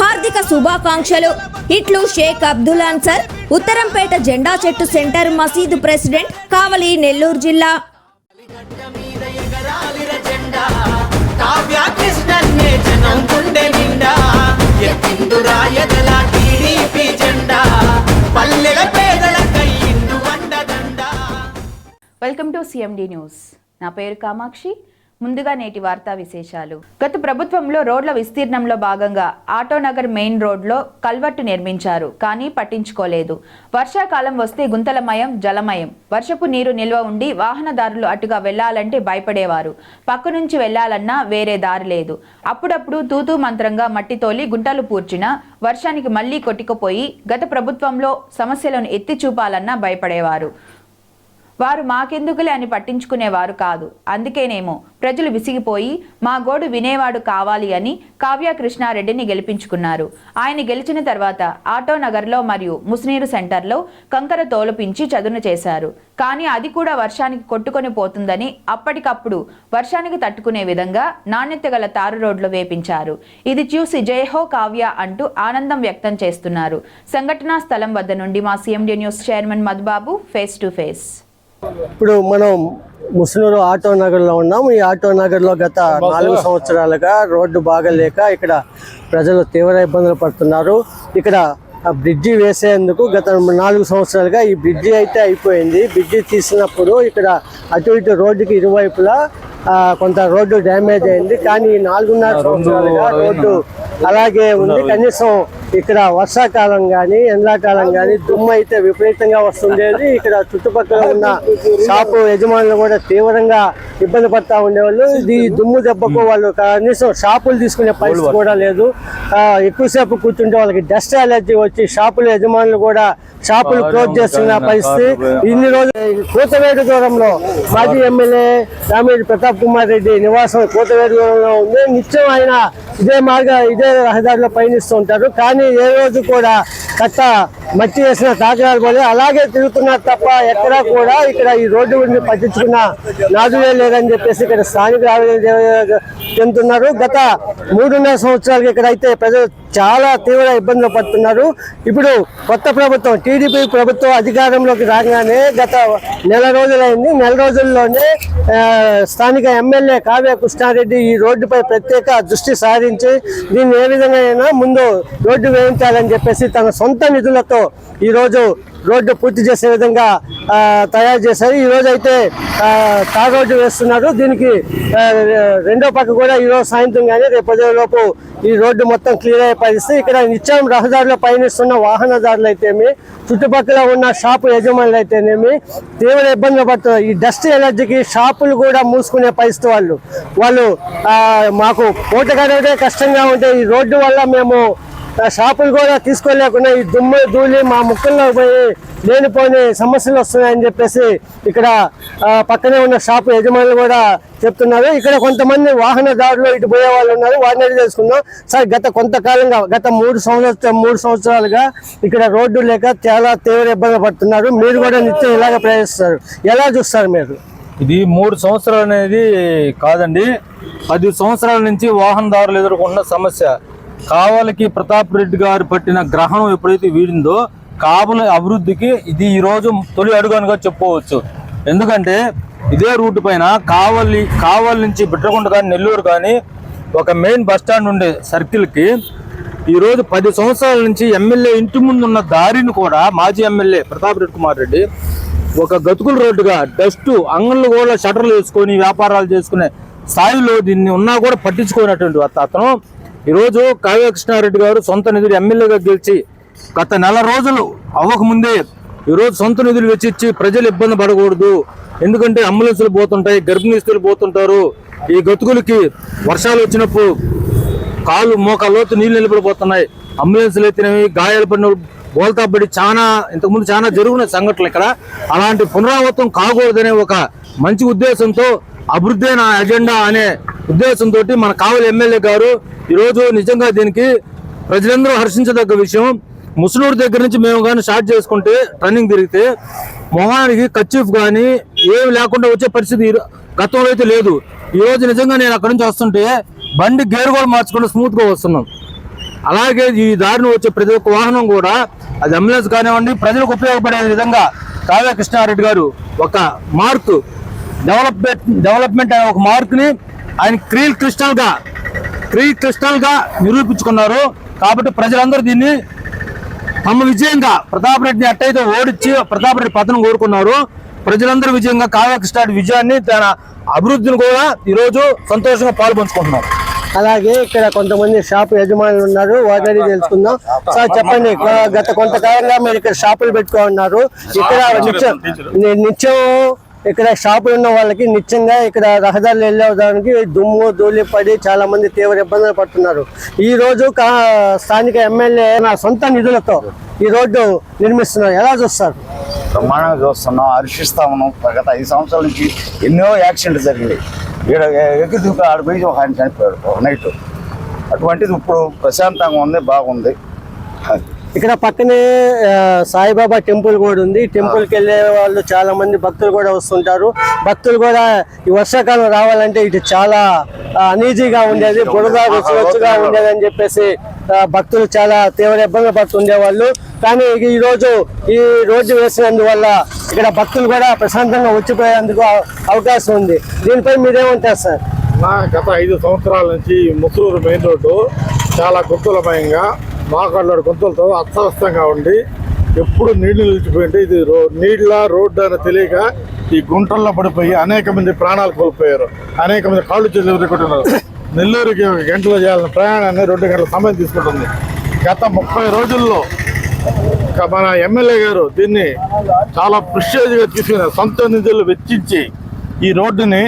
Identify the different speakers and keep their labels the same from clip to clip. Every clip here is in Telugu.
Speaker 1: హార్దిక శుభాకాంక్షలు. ఇట్లు షేక్ అబ్దుల్ అన్సర్ ఉత్తరంపేట జెండా చెట్టు సెంటర్ మసీదు ప్రెసిడెంట్ కావలి నెల్లూరు జిల్లా.
Speaker 2: జెండా
Speaker 3: వెల్కమ్ టు సిఎండి న్యూస్. నా పేరు కామాక్షి. ముందుగా నేటి వార్తా విశేషాలు. గత ప్రభుత్వంలో రోడ్ల విస్తీర్ణంలో భాగంగా ఆటోనగర్ మెయిన్ రోడ్లో కల్వర్టు నిర్మించారు కానీ పట్టించుకోలేదు. వర్షాకాలం వస్తే గుంతలమయం జలమయం. వర్షపు నీరు నిల్వ ఉండి వాహనదారులు అటుగా వెళ్ళాలంటే భయపడేవారు. పక్క నుంచి వెళ్ళాలన్నా వేరే దారి లేదు. అప్పుడప్పుడు తూతూ మంత్రంగా మట్టి తోలి గుంటలు పూర్చిన వర్షానికి మళ్ళీ కొట్టుకుపోయి గత ప్రభుత్వంలో సమస్యలను ఎత్తి చూపాలన్నా భయపడేవారు. వారు మాకెందుకులే అని పట్టించుకునేవారు కాదు. అందుకేనేమో ప్రజలు విసిగిపోయి మా గోడు వినేవాడు కావాలి అని కావ్య కృష్ణారెడ్డిని గెలిపించుకున్నారు. ఆయన గెలిచిన తర్వాత ఆటో నగర్లో మరియు ముస్నీరు సెంటర్లో కంకర తోలుపించి చదును చేశారు. కానీ అది కూడా వర్షానికి కొట్టుకొని పోతుందని అప్పటికప్పుడు వర్షానికి తట్టుకునే విధంగా నాణ్యత గల తారు రోడ్లు వేపించారు. ఇది చూసి జయహో కావ్య అంటూ ఆనందం వ్యక్తం చేస్తున్నారు. సంఘటనా స్థలం వద్ద నుండి మా CMD news chairman Madhubabu face to face.
Speaker 4: ఇప్పుడు మనం ముసునూరు ఆటో నగర్లో ఉన్నాం ఈ ఆటో నగర్లో గత నాలుగు సంవత్సరాలుగా రోడ్డు బాగలేక ఇక్కడ ప్రజలు తీవ్ర ఇబ్బందులు పడుతున్నారు. ఇక్కడ ఆ బ్రిడ్జి వేసేందుకు గత నాలుగు సంవత్సరాలుగా ఈ బ్రిడ్జి అయితే అయిపోయింది. బ్రిడ్జి తీసినప్పుడు ఇక్కడ అటు ఇటు రోడ్డుకి ఇరువైపులా ఆ, కొంత రోడ్డు డ్యామేజ్ అయింది. కానీ ఈ నాలుగున్నర సంవత్సరాలుగా రోడ్డు అలాగే ఉంది. కనీసం ఇక్కడ వర్షాకాలం కానీ ఎండాకాలం కానీ దుమ్ము అయితే విపరీతంగా వస్తుండేది ఇక్కడ చుట్టుపక్కల ఉన్న షాపు యజమానులు కూడా తీవ్రంగా ఇబ్బంది పడతా ఉండేవాళ్ళు. ఈ దుమ్ము దెబ్బకు వాళ్ళు కనీసం షాపులు తీసుకునే పరిస్థితి కూడా లేదు. ఎక్కువసేపు కూర్చుంటే వాళ్ళకి డస్ట్ అలర్జీ వచ్చి షాపుల యజమానులు కూడా షాపులు క్లోజ్ చేస్తున్న పరిస్థితి. ఇన్ని రోజులు కూతవేడు దూరంలో మాజీ ఎమ్మెల్యే రామిరెడ్డి ప్రతాప్ కుమార్ రెడ్డి నివాసం కూతవేడు దూరంలో ఉంది. నిత్యం ఆయన ఇదే మార్గ ఇదే రహదారిలో పయనిస్తూ ఉంటారు. కానీ ఏ రోజు కూడా కట్ట మట్టి వేసిన తాకరాలు పోలే అలాగే తిరుగుతున్నారు తప్ప ఎక్కడా కూడా ఇక్కడ ఈ రోడ్డు గురించి పట్టించుకున్న నాదులే లేదని చెప్పేసి ఇక్కడ ఆవేదన చెందుతున్నారు. గత మూడున్నర సంవత్సరాలకి ఇక్కడ అయితే ప్రజలు చాలా తీవ్ర ఇబ్బందులు పడుతున్నారు. ఇప్పుడు కొత్త ప్రభుత్వం టీడీపీ ప్రభుత్వం అధికారంలోకి రాగానే గత నెల రోజులైంది. నెల రోజుల్లోనే స్థానిక ఎమ్మెల్యే కావ్య కృష్ణారెడ్డి ఈ రోడ్డుపై ప్రత్యేక దృష్టి సారించి దీన్ని ఏ విధంగా అయినా ముందు రోడ్డు వేయించాలని చెప్పేసి తన సొంత నిధులతో ఈరోజు రోడ్డు పూర్తి చేసే విధంగా తయారు చేశారు. ఈరోజు అయితే ఆ, రోడ్డు వేస్తున్నారు దీనికి రెండో పక్క కూడా ఈరోజు సాయంత్రం కానీ రేపు పది లోపు ఈ రోడ్డు మొత్తం క్లియర్ అయ్యే పరిస్థితి. ఇక్కడ నిత్యం రహదారిలో పయనిస్తున్న వాహనదారులు అయితేమి చుట్టుపక్కల ఉన్న షాపు యజమానులు అయితేనేమి తీవ్ర ఇబ్బందులు పడుతున్నారు. ఈ డస్ట్ ఎలర్జీకి షాపులు కూడా మూసుకునే పరిస్థితి వాళ్ళు. వాళ్ళు మాకు పూట గడవడే కష్టంగా ఉంటే ఈ రోడ్డు వల్ల మేము షాపులు కూడా తీసుకోలేకుండా ఈ దుమ్ము ధూళి మా ముక్కల్లో పోయి లేనిపోని సమస్యలు వస్తున్నాయని చెప్పేసి ఇక్కడ పక్కనే ఉన్న షాపు యజమానులు కూడా చెప్తున్నారు. ఇక్కడ కొంతమంది వాహనదారులు ఇటు పోయే వాళ్ళు ఉన్నారు. వారిని తెలుసుకుందాం. సార్ గత కొంతకాలంగా గత మూడు సంవత్సరాలు మూడు సంవత్సరాలుగా ఇక్కడ రోడ్డు లేక చాలా తీవ్ర ఇబ్బంది పడుతున్నారు. మీరు కూడా నిత్యం ఇలాగ ప్రయాణిస్తారు. ఎలా చూస్తారు మీరు?
Speaker 5: ఇది మూడు సంవత్సరాలు అనేది కాదండి. పది సంవత్సరాల నుంచి వాహనదారులు ఎదుర్కొన్న సమస్య. కావలికి ప్రతాప్ రెడ్డి గారు పట్టిన గ్రహణం ఎప్పుడైతే వీడిందో కావలి అభివృద్ధికి ఇది ఈరోజు తొలి అడుగునుగా చెప్పుకోవచ్చు. ఎందుకంటే ఇదే రూట్ పైన కావలి కావలి నుంచి బిట్రకుంట కానీ నెల్లూరు కానీ ఒక మెయిన్ బస్ స్టాండ్ ఉండే సర్కిల్కి ఈరోజు పది సంవత్సరాల నుంచి ఎమ్మెల్యే ఇంటి ముందు ఉన్న దారిని కూడా మాజీ ఎమ్మెల్యే ప్రతాప్ రెడ్డి కుమార్ రెడ్డి ఒక గతుకుల రోడ్డుగా డస్ట్ అంగళ్ళు కూడా షటర్లు వేసుకొని వ్యాపారాలు చేసుకునే స్థాయిలో దీన్ని ఉన్నా కూడా పట్టించుకున్నటువంటి అతను. ఈరోజు కావ్య కృష్ణారెడ్డి గారు సొంత నిధులు ఎమ్మెల్యేగా గెలిచి గత నెల రోజులు అవ్వకముందే ఈరోజు సొంత నిధులు వెచ్చిచ్చి ప్రజలు ఇబ్బంది పడకూడదు. ఎందుకంటే అంబులెన్సులు పోతుంటాయి గర్భిణీస్తులు పోతుంటారు. ఈ గతుకులకి వర్షాలు వచ్చినప్పుడు కాలు మోకాళ్ళలోతు నీళ్ళు నిలబడిపోతున్నాయి. అంబులెన్స్లు ఎత్తినవి గాయాలు పడిన బోల్తాబడి చాలా ఇంతకుముందు చాలా జరుగున్న సంఘటనలు ఇక్కడ. అలాంటి పునరావృతం కాకూడదనే ఒక మంచి ఉద్దేశంతో అభివృద్ధి అయిన అజెండా అనే ఉద్దేశంతో మన కావలి ఎమ్మెల్యే గారు ఈరోజు నిజంగా దీనికి ప్రజలందరూ హర్షించదగ్గ విషయం. ముసునూరు దగ్గర నుంచి మేము కానీ స్టార్ట్ చేసుకుంటే రన్నింగ్ తిరిగితే మొహానికి కచ్చీఫ్ కానీ ఏమి లేకుండా వచ్చే పరిస్థితి గతంలో అయితే లేదు. ఈ రోజు నిజంగా నేను అక్కడి నుంచి వస్తుంటే బండి గేర్ కూడా మార్చుకుంటూ స్మూత్గా వస్తున్నాం. అలాగే ఈ దారిని వచ్చే ప్రతి ఒక్క వాహనం కూడా అది అంబులెన్స్ కానివ్వండి ప్రజలకు ఉపయోగపడే విధంగా కావ్య కృష్ణారెడ్డి గారు ఒక మార్క్ డెవలప్మెంట్ డెవలప్మెంట్ అనే ఒక మార్క్ని ఆయన క్రీల్ క్రిస్టల్గా క్రీల్ క్రిస్టల్గా నిరూపించుకున్నారు. కాబట్టి ప్రజలందరూ దీన్ని తమ విజయంగా ప్రతాప్ రెడ్డిని ఎట్టయితే ఓడించి ప్రతాప్ రెడ్డి పతనం కోరుకున్నారు. ప్రజలందరూ విజయంగా కావ్యకృష్ణ విజయాన్ని తన అభివృద్ధిని కూడా ఈరోజు సంతోషంగా పాల్పంచుకుంటున్నారు.
Speaker 4: అలాగే ఇక్కడ కొంతమంది షాప్ యజమానులు ఉన్నారు. వారిని తెలుసుకుందాం. సార్ చెప్పండి. గత కొంతకాలంగా మీరు ఇక్కడ షాపులు పెట్టుకున్నారు ఇక్కడ నిత్యం నిత్యం ఇక్కడ షాపులు ఉన్న వాళ్ళకి నిత్యంగా ఇక్కడ రహదారులు వెళ్ళేదానికి దుమ్ము ధూళి పడి చాలా మంది తీవ్ర ఇబ్బందులు పడుతున్నారు. ఈ రోజు కా- స్థానిక ఎమ్మెల్యే నా సొంత నిధులతో ఈ రోడ్డు నిర్మిస్తున్నారు. ఎలా చూస్తారు?
Speaker 6: బ్రహ్మాండంగా చూస్తున్నాం. హర్షిస్తా ఉన్నాం. గత ఐదు సంవత్సరాల నుంచి ఎన్నో యాక్సిడెంట్లు జరిగినాయి. ఈడ ఎగ్గు దిక్కు ఆడ ఒక ఆయన చనిపోయాడు. ఒక నైట్. అటువంటిది ఇప్పుడు ప్రశాంతంగా ఉంది బాగుంది.
Speaker 4: ఇక్కడ పక్కనే సాయిబాబా టెంపుల్ కూడా ఉంది. టెంపుల్కి వెళ్ళే వాళ్ళు చాలా మంది భక్తులు కూడా వస్తుంటారు. భక్తులు కూడా ఈ వర్షాకాలం రావాలంటే ఇటు చాలా అనీజీగా ఉండేది బురద రుచిగా ఉండేది అని చెప్పేసి భక్తులు చాలా తీవ్ర ఇబ్బందులు పడుతుండేవాళ్ళు కానీ ఈ రోజు ఈ రోడ్డు వేసినందువల్ల ఇక్కడ భక్తులు కూడా ప్రశాంతంగా వచ్చిపోయేందుకు అవకాశం ఉంది. దీనిపై మీరేమంటారు సార్?
Speaker 7: గత ఐదు సంవత్సరాల నుంచి ముసూరు మెయిన్ రోడ్డు చాలా గుర్తులమయంగా మాకాళ్ళ గుంతలతో అస్తవ్యస్తంగా ఉండి ఎప్పుడు నీళ్ళు నిలిచిపోయింటే ఇది రో నీళ్ళ రోడ్డు అని తెలియక ఈ గుంటల్లో పడిపోయి అనేక మంది ప్రాణాలు కోల్పోయారు. అనేక మంది కాళ్ళు చేతులు ఎదుర్కొంటున్నారు నెల్లూరుకి ఒక గంటలో చేయాలని ప్రయాణాన్ని రెండు గంటల సమయం తీసుకుంటుంది. గత ముప్పై రోజుల్లో మన ఎమ్మెల్యే గారు దీన్ని చాలా ప్రిషియస్గా తీసుకుని సొంత నిధులు వెచ్చించి ఈ రోడ్డుని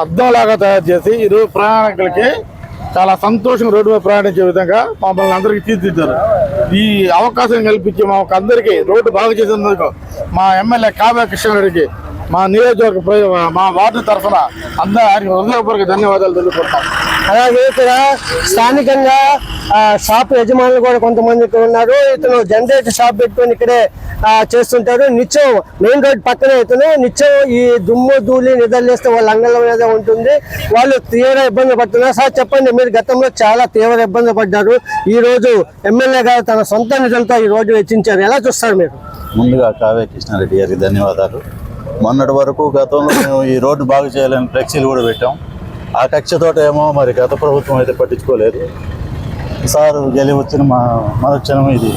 Speaker 7: అద్దంలాగా తయారు చేసి ఈరోజు ప్రయాణికులకి చాలా సంతోషంగా రోడ్డు మీద ప్రయాణించే విధంగా మమ్మల్ని అందరికీ తీర్చిదిద్దారు. ఈ అవకాశం కల్పించి మాకు అందరికీ రోడ్డు బాగు చేసినందుకు మా ఎమ్మెల్యే కావ్య కృష్ణారెడ్డికి మా నియోజకవర్గ మా వార్డు తరఫున అందరూ ఆయనకి హృదయపూర్వక ధన్యవాదాలు తెలుపుకుంటాం
Speaker 4: అలాగే ఇక్కడ స్థానికంగా షాప్ యజమానులు కూడా కొంతమంది ఇక్కడ ఉన్నారు. ఇతను జనరేటర్ షాప్ పెట్టుకొని ఇక్కడే చేస్తుంటారు. నిత్యం మెయిన్ రోడ్ పక్కనే ఇతను. నిత్యం ఈ దుమ్ము ధూళి నిద్రలేస్తే వాళ్ళ అంగళం మీద ఉంటుంది. వాళ్ళు తీవ్ర ఇబ్బంది పడుతున్నారు. సార్ చెప్పండి మీరు గతంలో చాలా తీవ్ర ఇబ్బంది పడ్డారు. ఈ రోజు ఎమ్మెల్యే గారు తన సొంత నిధులతో ఈ రోడ్డు వెచ్చించారు. ఎలా చూస్తారు మీరు?
Speaker 6: ముందుగా కావ్య కృష్ణారెడ్డి గారికి ధన్యవాదాలు. మొన్నటి వరకు గతంలో మేము ఈ రోడ్డు బాగు చేయాలని ఫ్లెక్సీలు కూడా పెట్టాం. ఆ కక్షతోట ఏమో మరి గత ప్రభుత్వం అయితే పట్టించుకోలేదు. సార్ గెలి వచ్చిన మా మరుక్షణం ఇది.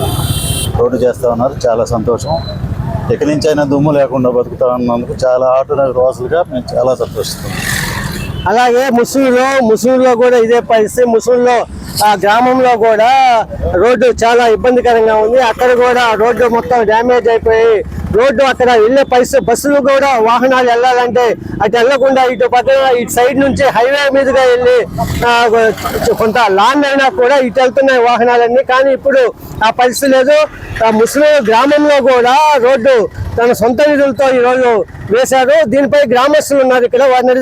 Speaker 6: రోడ్డు చేస్తా ఉన్నారు. చాలా సంతోషం. ఇక నుంచి అయినా దుమ్ము లేకుండా బతుకుతా ఉన్నందుకు చాలా ఆటో రోజులుగా మేము చాలా సంతోషిస్తున్నాం.
Speaker 4: అలాగే ముసూరులో ముసూరులో కూడా ఇదే పరిస్థితి. ముసూరులో ఆ గ్రామంలో కూడా రోడ్డు చాలా ఇబ్బందికరంగా ఉంది. అక్కడ కూడా రోడ్డు మొత్తం డ్యామేజ్ అయిపోయి రోడ్డు అక్కడ వెళ్ళే పరిస్థితి బస్సులు కూడా వాహనాలు వెళ్ళాలంటే అటు వెళ్ళకుండా ఇటు పక్కన ఇటు సైడ్ నుంచి హైవే మీదుగా వెళ్ళి కొంత లాంగ్ అయినా కూడా ఇటు వెళ్తున్నాయి వాహనాలన్నీ. కానీ ఇప్పుడు ఆ పరిస్థితి లేదు. ముస్లిం గ్రామంలో కూడా రోడ్డు తన సొంత నిధులతో ఈరోజు వేశారు. దీనిపై గ్రామస్తులు ఉన్నారు ఇక్కడ. వారిని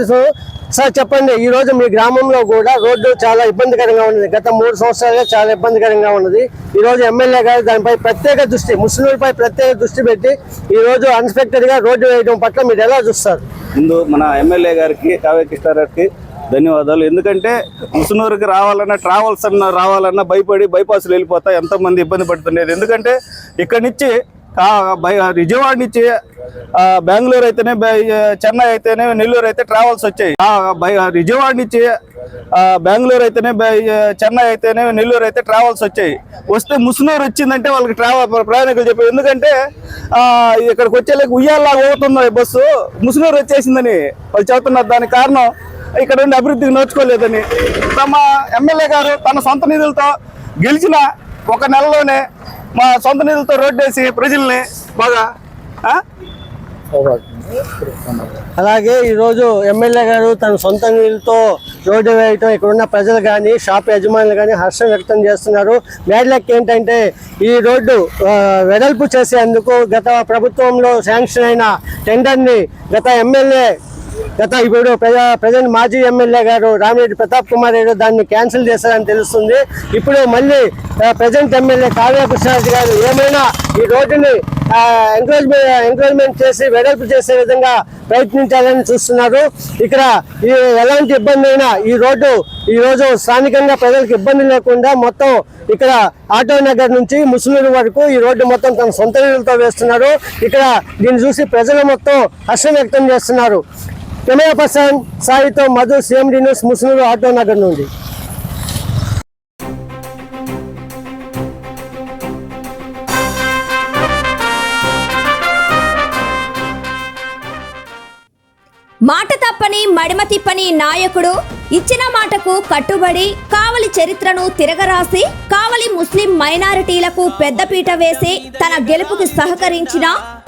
Speaker 4: సార్ చెప్పండి ఈ రోజు మీ గ్రామంలో కూడా రోడ్డు చాలా ఇబ్బందికరంగా ఉన్నది. గత మూడు సంవత్సరాలుగా చాలా ఇబ్బందికరంగా ఉన్నది. ఈ రోజు ఎమ్మెల్యే గారు దానిపై ప్రత్యేక దృష్టి ముస్లింలపై ప్రత్యేక దృష్టి పెట్టి ఈ రోజు అన్ఎక్స్పెక్టెడ్గా రోడ్డు వేయడం పట్ల మీరు ఎలా చూస్తారు?
Speaker 8: ముందు మన ఎమ్మెల్యే గారికి కావ్య కృష్ణారెడ్డికి ధన్యవాదాలు. ఎందుకంటే ముసునూరుకి రావాలన్నా ట్రావెల్స్ అన్న రావాలన్నా భయపడి బైపాస్లు వెళ్ళిపోతా ఎంతోమంది ఇబ్బంది పడుతుండేది. ఎందుకంటే ఇక్కడి నుంచి విజయవాడ నుంచి బెంగళూరు అయితేనే బై- చెన్నై అయితేనే నెల్లూరు అయితే ట్రావెల్స్ వచ్చాయి. విజయవాడ నుంచి బెంగళూరు అయితేనే బై- చెన్నై అయితేనే నెల్లూరు అయితే ట్రావెల్స్ వచ్చాయి. వస్తే ముసునూరు వచ్చిందంటే వాళ్ళకి ట్రావెల్ ప్రయాణికులు చెప్పారు ఎందుకంటే ఇక్కడికి వచ్చేలాగా ఉయ్యాలలాగా పోతుంది బస్సు. ముసునూరు వచ్చేసిందని వాళ్ళు చెబుతున్నారు. దానికి కారణం ఇక్కడ ఉండి అభివృద్ధికి నోచుకోలేదని. తమ ఎమ్మెల్యే గారు తన సొంత నిధులతో గెలిచిన ఒక నెలలోనే మా సొంత నిధులతో రోడ్డు వేసి ప్రజల్ని బాగా
Speaker 4: అలాగే ఈరోజు ఎమ్మెల్యే గారు తన సొంత నీళ్ళతో రోడ్డు వేయటం ఇక్కడున్న ప్రజలు కానీ షాప్ యజమానులు కానీ హర్షం వ్యక్తం చేస్తున్నారు. మేడలెక్క ఏంటంటే ఈ రోడ్డు వెడల్పు చేసేందుకు గత ప్రభుత్వంలో శాంక్షన్ అయిన టెండర్ని గత ఎమ్మెల్యే గత ఇప్పుడు ప్రజెంట్ మాజీ ఎమ్మెల్యే గారు రామిరెడ్డి ప్రతాప్ కుమార్ రెడ్డి దాన్ని క్యాన్సిల్ చేశారని తెలుస్తుంది. ఇప్పుడు మళ్ళీ ప్రజెంట్ ఎమ్మెల్యే కావ్య కృష్ణారెడ్డి గారు ఏమైనా ఈ రోడ్డుని ఎంకరేజ్మెంట్ ఎంకరేజ్మెంట్ చేసి వెడల్పు చేసే విధంగా ప్రయత్నించాలని చూస్తున్నారు. ఇక్కడ ఈ ఎలాంటి ఇబ్బంది అయినా ఈ రోడ్డు ఈ రోజు స్థానికంగా ప్రజలకు ఇబ్బంది లేకుండా మొత్తం ఇక్కడ ఆటో నగర్ నుంచి ముస్లిం వరకు ఈ రోడ్డు మొత్తం తన సొంత నీళ్ళతో వేస్తున్నారు. ఇక్కడ దీన్ని చూసి ప్రజలు మొత్తం హర్షం వ్యక్తం చేస్తున్నారు. Camera person సాయితో Madhu CMD news Muslim auto Nagar నుండి.
Speaker 1: మాట తప్పని మడిమ తిప్పని నాయకుడు ఇచ్చిన మాటకు కట్టుబడి కావలి చరిత్రను తిరగరాసి కావలి ముస్లిం మైనారిటీలకు పెద్దపీట వేసి తన గెలుపుకి సహకరించిన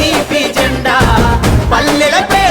Speaker 2: టీడీపీ జెండా పల్లెలపై